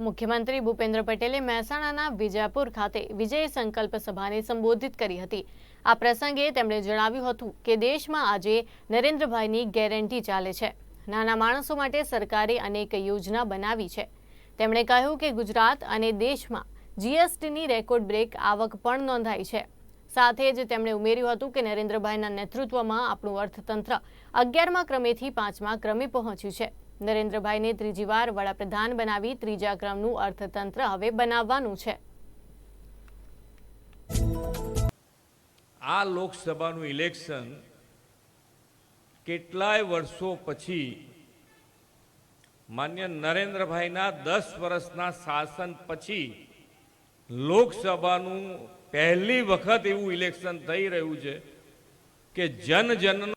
મુખ્યમંત્રી ભૂપેન્દ્ર પટેલે મહેસાણાના વિજાપુર ખાતે વિજય સંકલ્પ સભાને સંબોધિત કરી હતી. આ પ્રસંગે તેમણે જણાવ્યું હતું કે દેશમાં આજે નરેન્દ્રભાઈની ગેરંટી ચાલે છે. નાના માણસો માટે સરકારે અનેક યોજના બનાવી છે. તેમણે કહ્યું કે ગુજરાત અને દેશમાં જીએસટીની રેકોર્ડ બ્રેક આવક પણ નોંધાઈ છે. સાથે જ તેમણે ઉમેર્યું હતું કે નરેન્દ્રભાઈના નેતૃત્વમાં આપણું અર્થતંત્ર અગિયારમા ક્રમેથી પાંચમા ક્રમે પહોંચ્યું છે. નરેન્દ્રભાઈને ત્રીજી વાર વડાપ્રધાન બનાવી ત્રીજા ક્રમનું અર્થતંત્ર હવે બનાવવાનું છે. આ લોકસભાનું ઇલેક્શન કેટલાય વર્ષો પછી માન્ય નરેન્દ્રભાઈના દસ વર્ષના શાસન પછી લોકસભાનું પહેલી વખત એવું ઇલેક્શન થઈ રહ્યું છે કે જન જનનો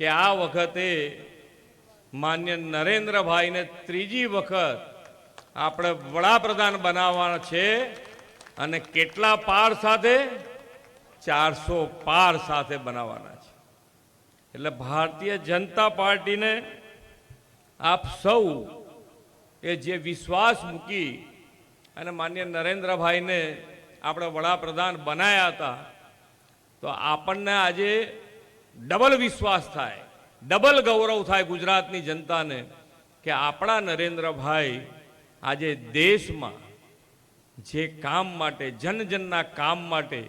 કે આ વખતે માન્ય નરેન્દ્રભાઈને ત્રીજી વખત આપણે વડાપ્રધાન બનાવવાના છે અને કેટલા પાર સાથે? ચારસો પાર સાથે બનાવવાના છે. એટલે ભારતીય જનતા પાર્ટીને આપ સૌ એ જે વિશ્વાસ મૂકી અને માન્ય નરેન્દ્રભાઈને આપણે વડાપ્રધાન બનાવ્યા હતા, તો આપણને આજે ડબલ વિશ્વાસ થાય. ડબલ ગૌરવ થાય ગુજરાતની જનતાને કે આપણા નરેન્દ્રભાઈ આજે દેશમાં જે કામ માટે જન જનના કામ માટે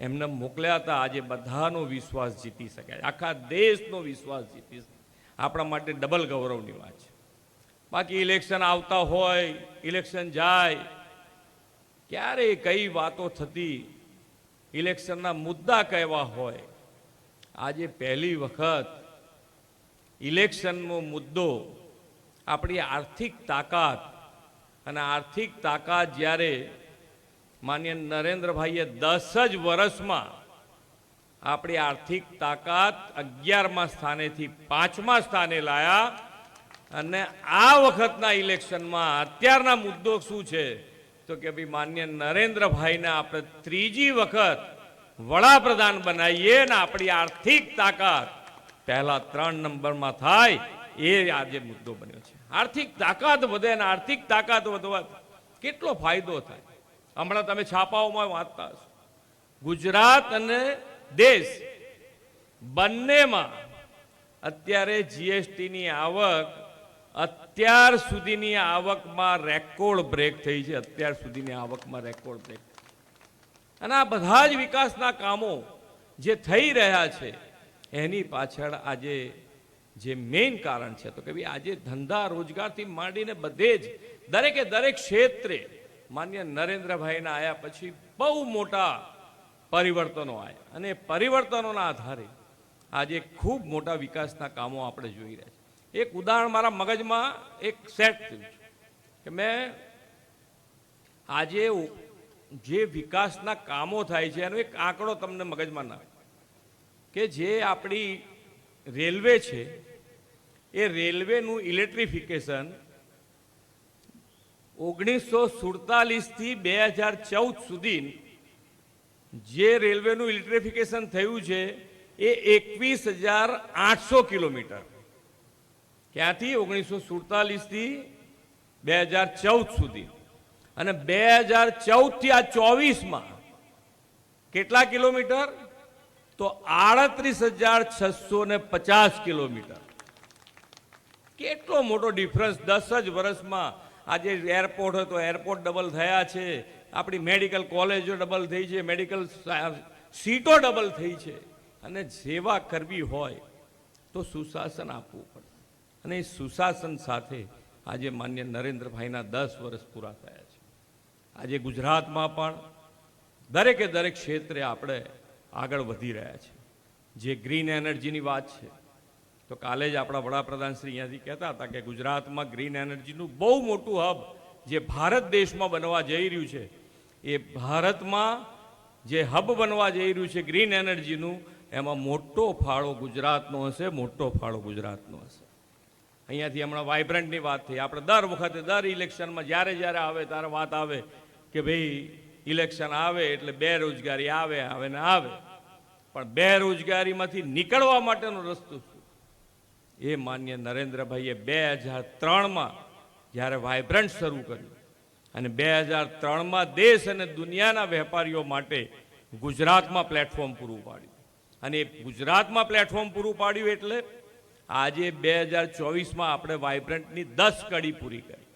એમને મોકલ્યા હતા, આજે બધાનો વિશ્વાસ જીતી શકાય આખા દેશનો વિશ્વાસ જીતી આપણા માટે ડબલ ગૌરવની વાત છે. બાકી ઇલેક્શન આવતા હોય, ઇલેક્શન જાય ક્યારે કઈ વાતો થતી, ઇલેક્શનના મુદ્દા કહેવા હોય, આજે પહેલી વખત ઇલેક્શનનો મુદ્દો આપણી આર્થિક તાકાત અને આર્થિક તાકાત જ્યારે માન્ય નરેન્દ્રભાઈએ દસ જ વર્ષમાં આપણી આર્થિક તાકાત અગિયારમા સ્થાનેથી પાંચમા સ્થાને લાયા અને આ વખતના ઇલેક્શનમાં અત્યારના મુદ્દો શું છે? તો કે ભાઈ માન્ય નરેન્દ્રભાઈને આપણે ત્રીજી વખત વડાપ્રધાન બનાવીએ ને આપણી આર્થિક તાકાત પહેલા ત્રણ નંબરમાં થાય એ આજે મુદ્દો બન્યો છે. આર્થિક તાકાત વધે અને આર્થિક તાકાત વધવા કેટલો ફાયદો થાય? હમણાં તમે છાપાઓમાં વાંચતા હશો. ગુજરાત અને દેશ બંનેમાં અત્યારે જીએસટીની આવક અત્યાર સુધીની આવકમાં રેકોર્ડ બ્રેક થઈ છે. અત્યાર સુધીની આવકમાં રેકોર્ડ બ્રેક. અને આ બધા જ વિકાસના કામો જે થઈ રહ્યા છે એની પાછળ આજે જે મેઇન કારણ છે, તો કે ભાઈ આજે ધંધા રોજગારથી માંડીને બધે જ દરેકે દરેક ક્ષેત્રે માન્ય નરેન્દ્રભાઈના આવ્યા પછી બહુ મોટા પરિવર્તનો આવ્યા અને પરિવર્તનોના આધારે આજે ખૂબ મોટા વિકાસના કામો આપણે જોઈ રહ્યા છીએ એક ઉદાહરણ મારા મગજમાં એક સેટ થયું છે, કે મેં આજે જે વિકાસના કામો થાય છે, એનો એક આંકડો તમને મગજમાં ના. કે જે આપણી રેલવે છે, એ રેલવેનું ઇલેક્ટ્રિફિકેશન ઓગણીસો સુડતાલીસથી બે હજાર ચૌદ સુધી જે રેલવેનું ઇલેક્ટ્રિફિકેશન થયું છે, એ એકવીસ હજાર આઠસો કિલોમીટર. ક્યાંથી? ઓગણીસો સુડતાલીસથી બે હજાર ચૌદ સુધી. અને બે હજાર ચૌદથી આ ચોવીસમાં કેટલા કિલોમીટર? તો આડત્રીસ હજાર છસો ને પચાસ કિલોમીટર. કેટલો મોટો ડિફરન્સ દસ જ વર્ષમાં આજે એરપોર્ટ હોય તો એરપોર્ટ ડબલ થયા છે. આપણી મેડિકલ કોલેજો ડબલ થઈ છે મેડિકલ સીટો ડબલ થઈ છે. અને સેવા કરવી હોય તો સુશાસન આપવું પડે. અને એ સુશાસન સાથે આજે માન્ય નરેન્દ્રભાઈના દસ વર્ષ પૂરા થયા છે. આજે ગુજરાતમાં પણ દરેકે દરેક ક્ષેત્રે આપણે આગળ વધી રહ્યા છે. જે ગ્રીન એનર્જીની વાત છે, તો કાલે જ આપણા વડાપ્રધાન શ્રી અહીંયાથી કહેતા હતા કે ગુજરાતમાં ગ્રીન એનર્જીનું બહુ મોટું હબ જે ભારત દેશમાં બનવા જઈ રહ્યું છે, એ ભારતમાં જે હબ બનવા જઈ રહ્યું છે ગ્રીન એનર્જીનું એમાં મોટો ફાળો ગુજરાતનો હશે, મોટો ફાળો ગુજરાતનો હશે. અહીંયાથી હમણાં વાઇબ્રન્ટની વાત થઈ. આપણે દર વખતે, દર ઇલેક્શનમાં જ્યારે જ્યારે આવે, ત્યારે વાત આવે કે ભાઈ ઇલેક્શન આવે એટલે બેરોજગારી આવે આવે ને આવે. પણ બેરોજગારીમાંથી નીકળવા માટેનો રસ્તો શું? એ માન્ય નરેન્દ્રભાઈએ બે હજાર ત્રણમાં જ્યારે વાઇબ્રન્ટ શરૂ કર્યું અને બે હજાર ત્રણમાં દેશ અને દુનિયાના વેપારીઓ માટે ગુજરાતમાં પ્લેટફોર્મ પૂરું પાડ્યું. અને એ ગુજરાતમાં પ્લેટફોર્મ પૂરું પાડ્યું એટલે આજે બે હજાર ચોવીસમાં આપણે વાઇબ્રન્ટની દસ કડી પૂરી કરી.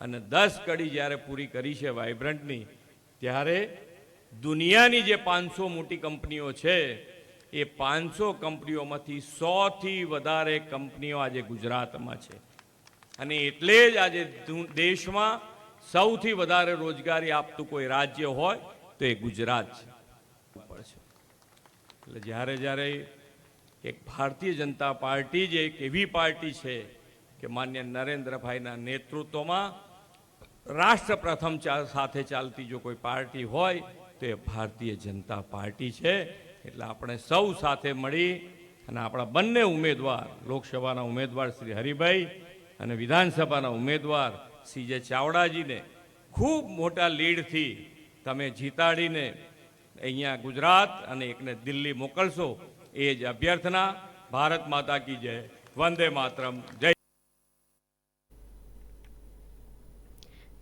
અને દસ કડી જ્યારે પૂરી કરી છે વાઇબ્રન્ટની ત્યારે દુનિયાની જે પાંચસો મોટી કંપનીઓ છે, એ પાંચસો કંપનીઓમાંથી સોથી વધારે કંપનીઓ આજે ગુજરાતમાં છે. અને એટલે જ આજે દેશમાં સૌથી વધારે રોજગારી આપતું કોઈ રાજ્ય હોય, તો એ ગુજરાત છે. એટલે જ્યારે જ્યારે એક ભારતીય જનતા પાર્ટી જે એક એવી પાર્ટી છે કે માન્ય નરેન્દ્રભાઈના નેતૃત્વમાં રાષ્ટ્ર પ્રથમ સાથે ચાલતી જો કોઈ પાર્ટી હોય, તો એ ભારતીય જનતા પાર્ટી છે. એટલે આપણે સૌ સાથે મળી અને આપણા બંને ઉમેદવાર, લોકસભાના ઉમેદવાર શ્રી હરિભાઈ અને વિધાનસભાના ઉમેદવાર શ્રી જે ચાવડાજીને ખૂબ મોટા લીડથી તમે જીતાડીને અહીંયા ગુજરાત અને એકને દિલ્હી મોકલશો એ જ અભ્યર્થના. ભારત માતા કી જય. વંદે માતરમ. જય